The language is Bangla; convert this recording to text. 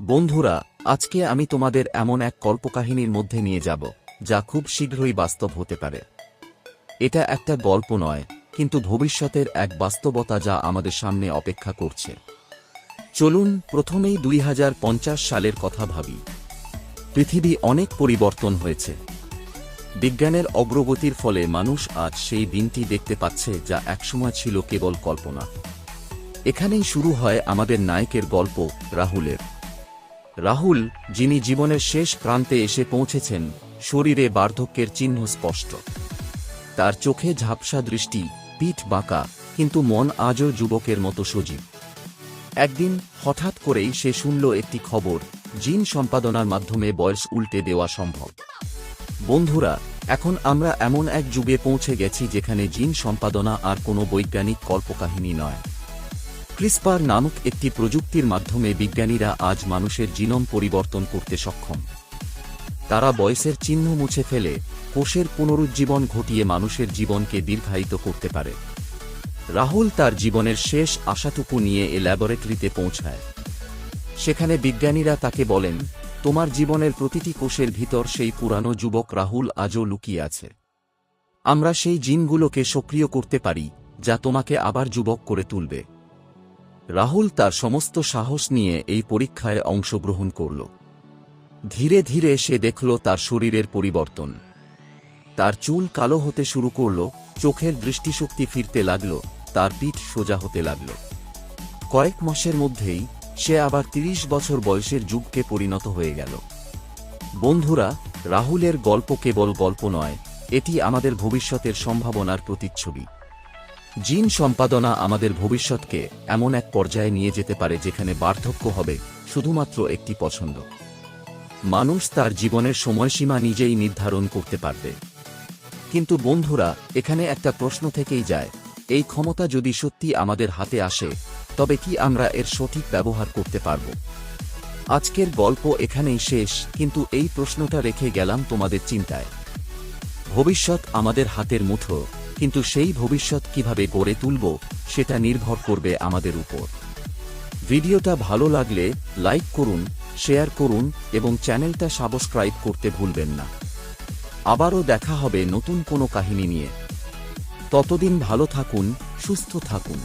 বন্ধুরা, আজকে আমি তোমাদের এমন এক কল্পকাহিনীর মধ্যে নিয়ে যাব, যা খুব শীঘ্রই বাস্তব হতে পারে। এটা একটা গল্প নয়, কিন্তু ভবিষ্যতের এক বাস্তবতা যা আমাদের সামনে অপেক্ষা করছে। চলুন প্রথমেই দুই হাজার পঞ্চাশ সালের কথা ভাবি। পৃথিবী অনেক পরিবর্তন হয়েছে। বিজ্ঞানের অগ্রগতির ফলে মানুষ আজ সেই দিনটি দেখতে পাচ্ছে যা একসময় ছিল কেবল কল্পনা। এখানেই শুরু হয় আমাদের নায়কের গল্প, রাহুলের। রাহুল, যিনি জীবনের শেষ প্রান্তে এসে পৌঁছেছেন, শরীরে বার্ধক্যের চিহ্ন স্পষ্ট। তার চোখে ঝাপসা দৃষ্টি, পিঠ বাঁকা, কিন্তু মন আজও যুবকের মতো সজীব। একদিন, হঠাৎ করেই সে শুনল একটি খবর, জিন সম্পাদনার মাধ্যমে বয়স উল্টে দেওয়া সম্ভব। বন্ধুরা, এখন আমরা এমন এক যুগে পৌঁছে গেছি যেখানে জিন সম্পাদনা আর কোনো বৈজ্ঞানিক কল্পকাহিনী নয়। ক্রিসপার নামক একটি প্রযুক্তির মাধ্যমে বিজ্ঞানীরা আজ মানুষের জিনোম পরিবর্তন করতে সক্ষম। তারা বয়সের চিহ্ন মুছে ফেলে কোষের পুনরুজ্জীবন ঘটিয়ে মানুষের জীবনকে দীর্ঘায়িত করতে পারে। রাহুল তার জীবনের শেষ আশাটুকু নিয়ে এ ল্যাবরেটরিতে পৌঁছায়। সেখানে বিজ্ঞানীরা তাকে বলেন, তোমার জীবনের প্রতিটি কোষের ভিতর সেই পুরানো যুবক রাহুল আজও লুকিয়ে আছে। আমরা সেই জিনগুলোকে সক্রিয় করতে পারি, যা তোমাকে আবার যুবক করে তুলবে। রাহুল তার সমস্ত সাহস নিয়ে এই পরীক্ষায় অংশগ্রহণ করল। ধীরে ধীরে সে দেখল তার শরীরের পরিবর্তন। তার চুল কালো হতে শুরু করল, চোখের দৃষ্টিশক্তি ফিরতে লাগল, তার পিঠ সোজা হতে লাগল। কয়েক মাসের মধ্যেই সে আবার তিরিশ বছর বয়সের যুগকে পরিণত হয়ে গেল। বন্ধুরা, রাহুলের গল্প কেবল গল্প নয়, এটি আমাদের ভবিষ্যতের সম্ভাবনার প্রতিচ্ছবি। জিন সম্পাদনা আমাদের ভবিষ্যৎকে এমন এক পর্যায়ে নিয়ে যেতে পারে যেখানে বার্ধক্য হবে শুধুমাত্র একটি পছন্দ। মানুষ তার জীবনের সময়সীমা নিজেই নির্ধারণ করতে পারবে। কিন্তু বন্ধুরা, এখানে একটা প্রশ্ন থেকেই যায়, এই ক্ষমতা যদি সত্যি আমাদের হাতে আসে, তবে কি আমরা এর সঠিক ব্যবহার করতে পারব? আজকের গল্প এখানেই শেষ, কিন্তু এই প্রশ্নটা রেখে গেলাম তোমাদের চিন্তায়। ভবিষ্যৎ আমাদের হাতের মুঠো। কিন্তু সেই ভবিষ্যৎ কীভাবে গড়ে তুলব, সেটা নির্ভর করবে আমাদের উপর। ভিডিওটা ভালো লাগলে লাইক করুন, শেয়ার করুন এবং চ্যানেলটা সাবস্ক্রাইব করতে ভুলবেন না। আবারও দেখা হবে নতুন কোনো কাহিনী নিয়ে। ততদিন ভালো থাকুন, সুস্থ থাকুন।